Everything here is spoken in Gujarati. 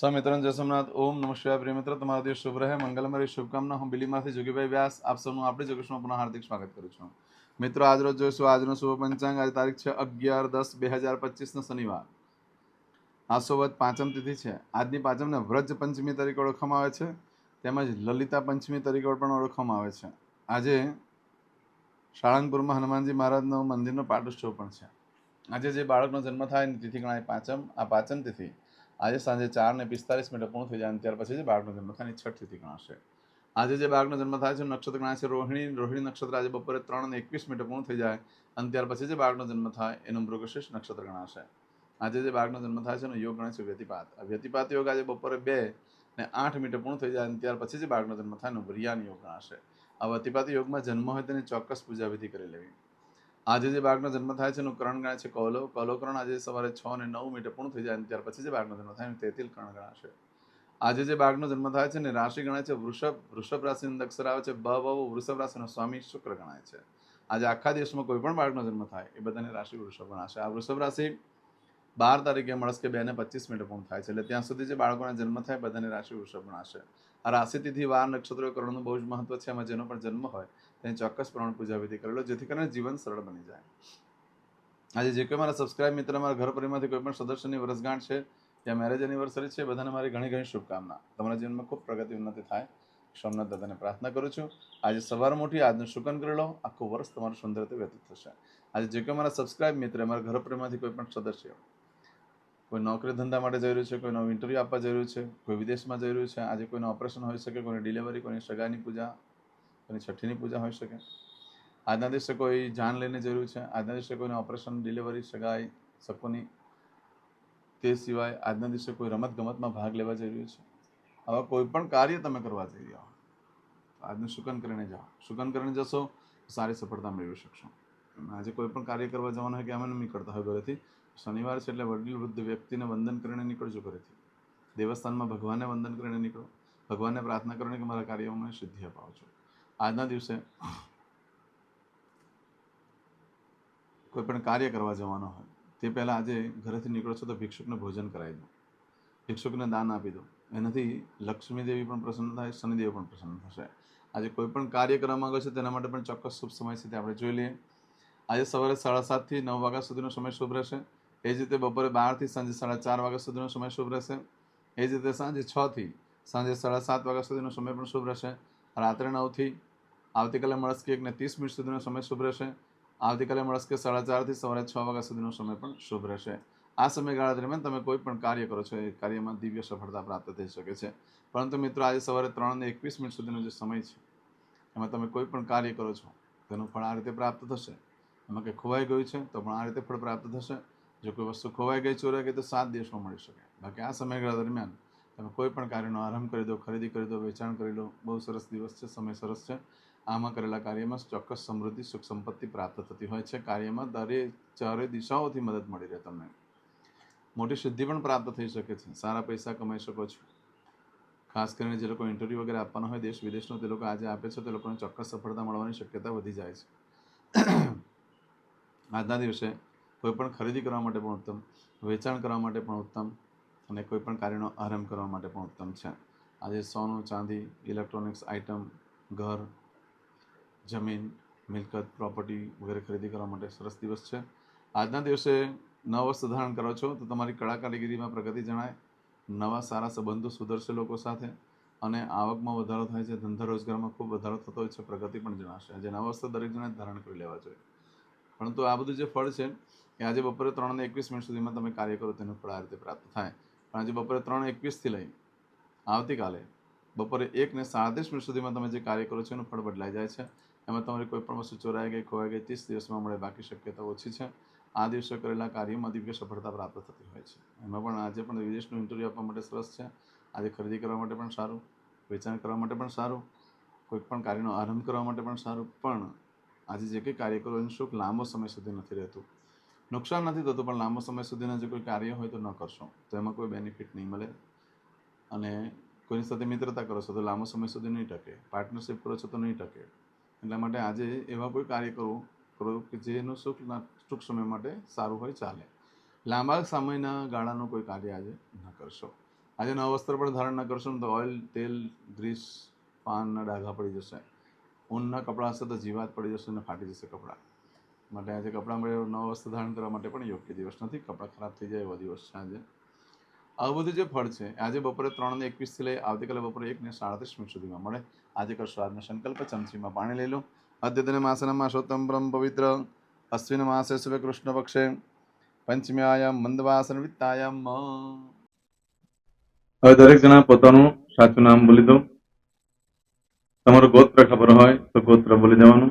સમિત્રન જય સોમનાથ. ઓમ નમસ્કાર શિવાય. પ્રિય મિત્ર, તમારો દિવસ શુભ રહે. મંગલમય શુભકામના. હું બિલીમાંથી જોગીભાઈ વ્યાસ. આપ સૌનું આપણી જોગેશમાં પુનઃ હાર્દિક સ્વાગત કરું છું. મિત્રો, આજ રોજ જોઈશું. આજનો શુભ પંચાંગ. આજે તારીખ છે અગિયાર દસ બે હજાર પચીસનો શનિવાર. આસોવત પાંચમ તિથિ છે. આજની પાંચમને વ્રજ પંચમી તરીકે ઓળખવામાં આવે છે. તેમજ લલિતા પંચમી તરીકે પણ ઓળખવામાં આવે છે. આજે સાળંગપુરમાં હનુમાનજી મહારાજનો મંદિરનો પાટોત્સવ પણ છે. આજે જે બાળકનો જન્મ થાય એની તિથિ ગણાય પાંચમ. આ પાંચમ તિથિ આજે સાંજે ચાર ને પિસ્તાલીસ મિનિટે પૂર્ણ થઈ જાય અને ત્યાર પછી જે બાળકનો જન્મ થાય એની છઠ તિથિ ગણાશે. આજે જે બાળકનો જન્મ થાય છે, નક્ષત્ર ગણાય છે, રોહિણી રોહિણી નક્ષત્ર આજે બપોરે ત્રણ ને એકવીસ મિનિટે પૂર્ણ થઈ જાય, અને ત્યાર પછી જે બાળકનો જન્મ થાય, એનું મૃગશીર્ષ નક્ષત્ર ગણાશે. આજે જે બાળકનો જન્મ થાય છે, એનો યોગ ગણાય છે વ્યતિપાત. આ વ્યતિપાત યોગ આજે બપોરે બે ને આઠ મિનિટે પૂર્ણ થઈ જાય, અને ત્યાર પછી જે બાળકનો જન્મ થાય, એનો વ્રિયાન યોગ ગણાશે. આ વ્યતિપાત યોગમાં જન્મ હોય તેની ચોક્કસ પૂજા વિધિ કરી લેવી. આજે જે બાળકનો જન્મ થાય છે એનું કરણ ગણાય છે કૌલવ કરણ આજે સવારે છ અને નવ મિનિટે પૂર્ણ થઈ જાય અને ત્યાર પછી જે બાળકનો જન્મ થાય એનું તેતિલ કરણ ગણાશે. આજે જે બાળકનો જન્મ થાય છે ને રાશિ ગણાય છે વૃષભ. વૃષભ રાશિની અક્ષર આવે છે બ બહુ વૃષભ રાશિનો સ્વામી શુક્ર ગણાય છે. આજે આખા દેશમાં કોઈ પણ બાળકનો જન્મ થાય એ બધાની રાશિ વૃષભ ગણાશે. આ વૃષભ રાશિ બાર તારીખે મળશે કે બે ને પચીસ મિનિટે પૂર્ણ થાય છે એટલે ત્યાં સુધી જે બાળકોના જન્મ થાય બધાની રાશિ વૃષભ ગણાશે. આ રાશિ તિથિ વાર, નક્ષત્રો કરણનું બહુ જ મહત્વ છે. એમાં જેનો પણ જન્મ હોય તેની ચોક્કસ પ્રમાણ પૂજા વિધિ કરેલો, જેથી કરીને જીવન સરળ બની જાય. આજે જે કોઈ મારા સબસ્ક્રાઇબ મિત્ર મારા ઘર પરિવારમાંથી કોઈ પણ સદસ્યની વર્ષગાંઠ છે યા મેરેજ એનિવર્સરી છે, બધાને મારી ઘણી ઘણી શુભકામના. તમારા જીવનમાં ખૂબ પ્રગતિ ઉન્નતિ થાય. સોમનાથ દાદાને પ્રાર્થના કરું છું. આજે સવાર મોટી, આજનું શુકન કરી લો. આખું વર્ષ તમારું સુંદર રીતે વ્યતીત થશે. આજે જે કોઈ મારા સબસ્ક્રાઇબ મિત્ર, મારા ઘર પરિવારમાંથી કોઈ પણ સદસ્ય, કોઈ નોકરી ધંધા માટે જઈ રહ્યું છે, કોઈ નવું ઇન્ટરવ્યૂ આપવા જઈ રહ્યું છે, કોઈ વિદેશમાં જઈ રહ્યું છે, આજે કોઈનું ઓપરેશન હોઈ શકે, કોઈની ડિલિવરી કોઈની સગાની પૂજા કોઈની છઠ્ઠીની પૂજા હોઈ શકે. આજના દિવસે કોઈ જાન લઈને જરૂર છે? આજના દિવસે કોઈને ઓપરેશન ડિલિવરી સગાઈ સકોની તે સિવાય આજના દિવસે કોઈ રમત ગમતમાં ભાગ લેવા જરૂરી છે? આવા કોઈ પણ કાર્ય તમે કરવા જઈ રહ્યા હો આજનું શુકન કરીને જાઓ. શુકન કરીને જશો સારી સફળતા મેળવી શકશો. આજે કોઈ પણ કાર્ય કરવા જવાનું હોય કે અમે નીકળતા હોય ઘરેથી, શનિવાર છે એટલે વડીલ, વૃદ્ધ વ્યક્તિને વંદન કરીને નીકળજો ઘરેથી. દેવસ્થાનમાં ભગવાનને વંદન કરીને નીકળો. ભગવાનને પ્રાર્થના કરીને કે મારા કાર્યોમાં સિદ્ધિ અપાવજો. આજના દિવસે કોઈ પણ કાર્ય કરવા જવાનો હોય, તે પહેલાં આજે ઘરેથી નીકળો છો તો ભિક્ષુકને ભોજન કરાવી દો. ભિક્ષુકને દાન આપી દો. એનાથી લક્ષ્મીદેવી પણ પ્રસન્ન થાય, શનિદેવ પણ પ્રસન્ન થશે. આજે કોઈ પણ કાર્ય કરવા માંગો છો તેના માટે પણ ચોક્કસ શુભ સમય છે આપણે જોઈ લઈએ. આજે સવારે સાડા સાતથી નવ વાગ્યા સુધીનો સમય શુભ રહેશે. એ જ રીતે બપોરે બારથી સાંજે સાડા ચાર વાગ્યા સુધીનો સમય શુભ રહેશે. એ જ રીતે સાંજે છથી સાંજે સાડા સાત વાગ્યા સુધીનો સમય પણ શુભ રહેશે. રાત્રે નવથી આવતીકાલે મળસ્કે એકને ત્રીસ મિનિટ સુધીનો સમય શુભ રહેશે. આવતીકાલે મળસ્કે સાડા ચારથી સવારે છ વાગ્યા સુધીનો સમય પણ શુભ રહેશે. આ સમયગાળા દરમિયાન તમે કોઈ પણ કાર્ય કરો છો, એ કાર્યમાં દિવ્ય સફળતા પ્રાપ્ત થઈ શકે છે. પરંતુ મિત્રો, આજે સવારે ત્રણને એકવીસ મિનિટ સુધીનો જે સમય છે, એમાં તમે કોઈ પણ કાર્ય કરો છો, તેનું ફળ આ રીતે પ્રાપ્ત થશે. એમાં કંઈ ખોવાઈ ગયું છે, તો પણ આ રીતે ફળ પ્રાપ્ત થશે. જો કોઈ વસ્તુ ખોવાઈ ગઈ ચોરાઈ ગઈ, તો સાત દિવસમાં મળી શકે. બાકી આ સમયગાળા દરમિયાન તમે કોઈ પણ કાર્યનો આરંભ કરી દો, ખરીદી કરી દો, વેચાણ કરી લો, બહુ સરસ દિવસ છે, સમય સરસ છે. આમાં કરેલા કાર્યમાં ચોક્કસ સમૃદ્ધિ, સુખ સંપત્તિ પ્રાપ્ત થતી હોય છે. કાર્યમાં દરેક ચારે દિશાઓથી મદદ મળી રહે તમને. મોટી સિદ્ધિ પણ પ્રાપ્ત થઈ શકે છે. સારા પૈસા કમાઈ શકો છો. ખાસ કરીને જે લોકો ઇન્ટરવ્યૂ વગેરે આપવાના હોય, દેશ વિદેશનો તે લોકો આજે આપે છે, તે લોકોને ચોક્કસ સફળતા મળવાની શક્યતા વધી જાય છે. આજના દિવસે કોઈ પણ ખરીદી કરવા માટે પણ ઉત્તમ, વેચાણ કરવા માટે પણ ઉત્તમ અને કોઈ પણ કાર્યનો આરંભ કરવા માટે પણ ઉત્તમ છે. આજે સોનું, ચાંદી, ઇલેક્ટ્રોનિક્સ આઇટમ, ઘર, જમીન, મિલકત, પ્રોપર્ટી વગેરે ખરીદી કરવા માટે સરસ દિવસ છે. આજના દિવસે નવા ધારણ કરો છો તો તમારી કળા કારીગીરીમાં પ્રગતિ જણાય, નવા સારા સંબંધો સુધરશે લોકો સાથે અને આવકમાં વધારો થાય છે, ધંધા રોજગારમાં ખૂબ વધારો થતો હોય છે, પ્રગતિ પણ જણાશે. આજે નવા વસ્ત્ર દરેક જણાએ ધારણ કરી લેવા જોઈએ. પરંતુ આ બધું જે ફળ છે એ આજે બપોરે ત્રણ ને એકવીસ મિનિટ સુધીમાં તમે કાર્ય કરો તેનું ફળ આ રીતે પ્રાપ્ત થાય. આજે બપોરે ત્રણ એકવીસથી લઈ આવતીકાલે બપોરે એકને સાડત્રીસ મિનિટ સુધીમાં તમે જે કાર્ય કરો છો એનું ફળ બદલાઈ જાય છે. એમાં તમારી કોઈ પણ વસ્તુ ચોરાઈ ગઈ, ખોવાઈ ગઈ, ત્રીસ દિવસમાં મળે બાકી શક્યતા ઓછી છે. આ દિવસે કરેલા કાર્યોમાં દિવ્ય સફળતા પ્રાપ્ત થતી હોય છે. એમાં પણ આજે પણ વિદેશનું ઇન્ટરવ્યૂ આપવા માટે સરસ છે. આજે ખરીદી કરવા માટે પણ સારું, વેચાણ કરવા માટે પણ સારું, કોઈ પણ કાર્યનો આરંભ કરવા માટે પણ સારું. પણ આજે જે કંઈ કાર્ય કરો એનું સુખ લાંબો સમય સુધી નથી રહેતું. નુકસાન નથી થતું, પણ લાંબો સમય સુધીના જે કોઈ કાર્ય હોય તો ન કરશો. તો એમાં કોઈ બેનિફિટ નહીં મળે. અને કોઈની સાથે મિત્રતા કરો છો તો લાંબો સમય સુધી નહીં ટકે. પાર્ટનરશિપ કરો છો તો નહીં ટકે. એટલા માટે આજે એવા કોઈ કાર્ય કરવું કરો કે જેનું સુખ ટૂંક સમય માટે સારું હોય ચાલે. લાંબા સમયના ગાળાનું કોઈ કાર્ય આજે ન કરશો. આજે નવા વસ્ત્ર પણ ધારણ ન કરશો તો ઓઇલ તેલ ગ્રીસ પાનના ડાઘા પડી જશે. ઊનના કપડાં હશે તો જીવાત પડી જશે અને ફાટી જશે કપડાં. માટે આજે કપડાં મળે નવા વસ્ત્ર ધારણ કરવા માટે પણ યોગ્ય દિવસ નથી. કપડાં ખરાબ થઈ જાય એવો દિવસ છે આજે. આવું બધું જે ફળ છે, આજે બપોરે ત્રણ ને એકવીસથી લઈ આવતીકાલે બપોરે એક ને સાડત્રીસ મિનિટ સુધીમાં મળે. આજે કરશો આજનો સંકલ્પ, ચમચીમાં પાણી લઈ લો. અદ્યતન માસના માસોત્તમ બ્રહ્મ પવિત્ર અશ્વિન માસે શુભ કૃષ્ણ પક્ષે. પંચમ્યાયામ મંદવાસન વિત્તાયામ. હવે દરેક જણા પોતાનું સાચું નામ બોલી દો. તમારું ગોત્ર ખબર હોય તો ગોત્ર બોલી દેવાનું.